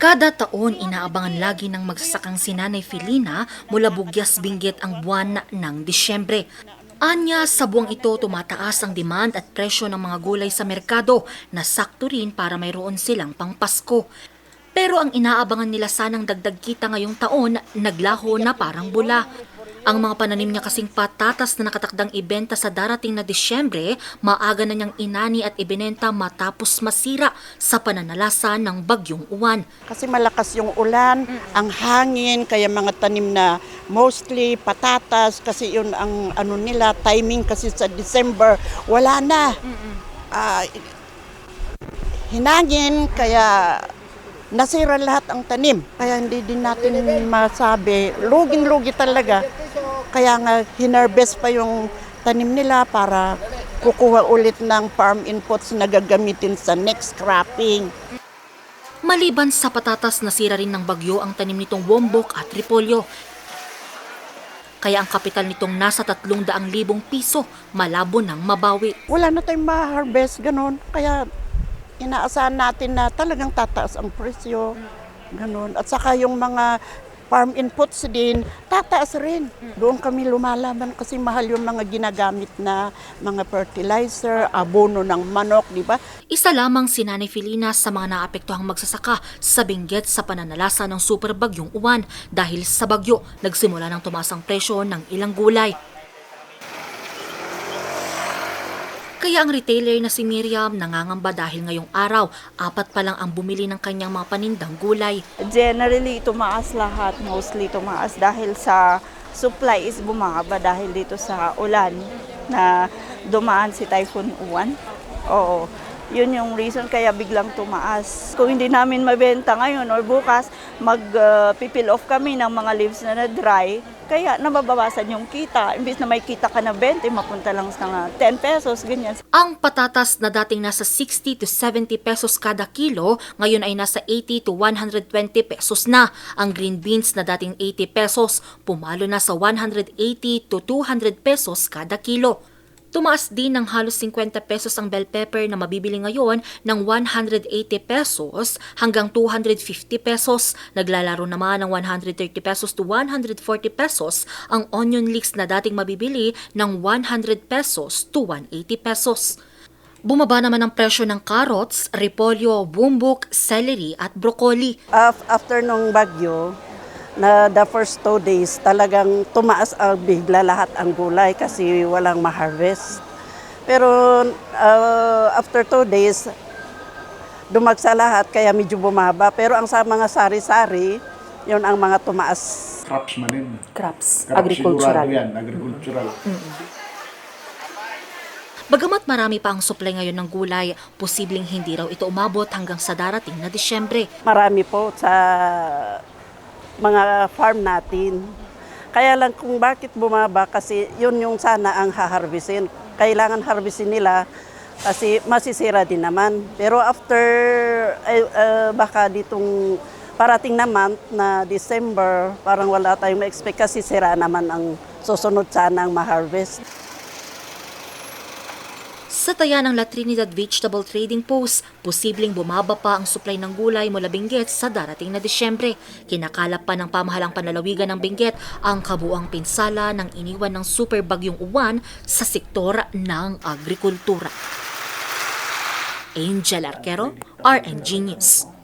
Kada taon, inaabangan lagi ng magsasakang si Nanay Filina mula Bugyas Binggit ang buwan ng Disyembre. Anya, sa buwang ito tumataas ang demand at presyo ng mga gulay sa merkado na sakto rin para mayroon silang pangpasko. Pero ang inaabangan nila sanang dagdag kita ngayong taon, naglaho na parang bula. Ang mga pananim niya kasing patatas na nakatakdang ibenta sa darating na Disyembre, maaga na niyang inani at ibinenta matapos masira sa pananalasa ng bagyong uwan. Kasi malakas yung ulan, ang hangin, kaya mga tanim na mostly patatas kasi yun ang ano nila, timing kasi sa December, wala na. Ah, hinangin, kaya nasira lahat ang tanim. Kaya hindi din natin masabi, luging-lugi talaga. Kaya nga hinarvest pa yung tanim nila para kukuha ulit ng farm inputs na gagamitin sa next cropping. Maliban sa patatas, nasira rin ng bagyo ang tanim nitong wombok at repolyo. Kaya ang kapital nitong nasa 300,000 piso, malabo ng mabawi. wala na tayong ma-harvest, ganun. Kaya inaasahan natin na talagang tataas ang presyo, ganun. At saka yung mga farm inputs din, tataas rin. Doon kami lumalaban kasi mahal yung mga ginagamit na mga fertilizer, abono ng manok, di ba? Isa lamang si Nanay Filina sa mga naapektuhang magsasaka sa binggit sa pananalasa ng super bagyong uwan dahil sa bagyo nagsimula ng tumaas ang presyo ng ilang gulay. Kaya ang retailer na si Miriam nangangamba dahil ngayong araw, apat pa lang ang bumili ng kanyang mga panindang gulay. Generally, tumaas lahat. Mostly tumaas dahil sa supply is bumaba dahil dito sa ulan na dumaan si Typhoon Uwan. Oo. Yun yung reason kaya biglang tumaas. Kung hindi namin mabenta ngayon or bukas, mag-pipil off kami ng mga leaves na na-dry. Kaya nababawasan yung kita. Imbis na may kita ka na 20, mapunta lang sa 10 pesos, ganyan. Ang patatas na dating nasa 60 to 70 pesos kada kilo, ngayon ay nasa 80 to 120 pesos na. Ang green beans na dating 80 pesos, pumalo na sa 180 to 200 pesos kada kilo. Tumaas din ng halos 50 pesos ang bell pepper na mabibili ngayon ng 180 pesos hanggang 250 pesos. Naglalaro naman ng 130 pesos to 140 pesos ang onion leeks na dating mabibili ng 100 pesos to 180 pesos. Bumaba naman ang presyo ng carrots, repolyo, bumbok, celery at broccoli. Af- after nung bagyo, na the first two days, talagang tumaas ang bigla lahat ang gulay kasi walang ma-harvest. Pero uh, after two days, dumagsa lahat kaya medyo bumaba. Pero ang sa mga sari-sari, yun ang mga tumaas. crops manin. crops, Crops agricultural. sigurado yan, agricultural. Bagamat marami pa ang supply ngayon ng gulay, posibleng hindi raw ito umabot hanggang sa darating na Disyembre. Marami po sa mga farm natin. Kaya lang kung bakit bumaba kasi yun yung sana ang haharvestin. Kailangan harvestin nila kasi masisira din naman. Pero after eh, eh, baka ditong parating na month na December, parang wala tayong ma-expect kasi sira naman ang susunod sana ang ma-harvest. Sa taya ng La Trinidad Vegetable Trading Post, posibleng bumaba pa ang supply ng gulay mula Benguet sa darating na Disyembre. Kinakalap pa ng pamahalang panlalawigan ng Benguet ang kabuang pinsala ng iniwan ng super bagyong uwan sa sektor ng agrikultura. Angel Arquero, RNG News.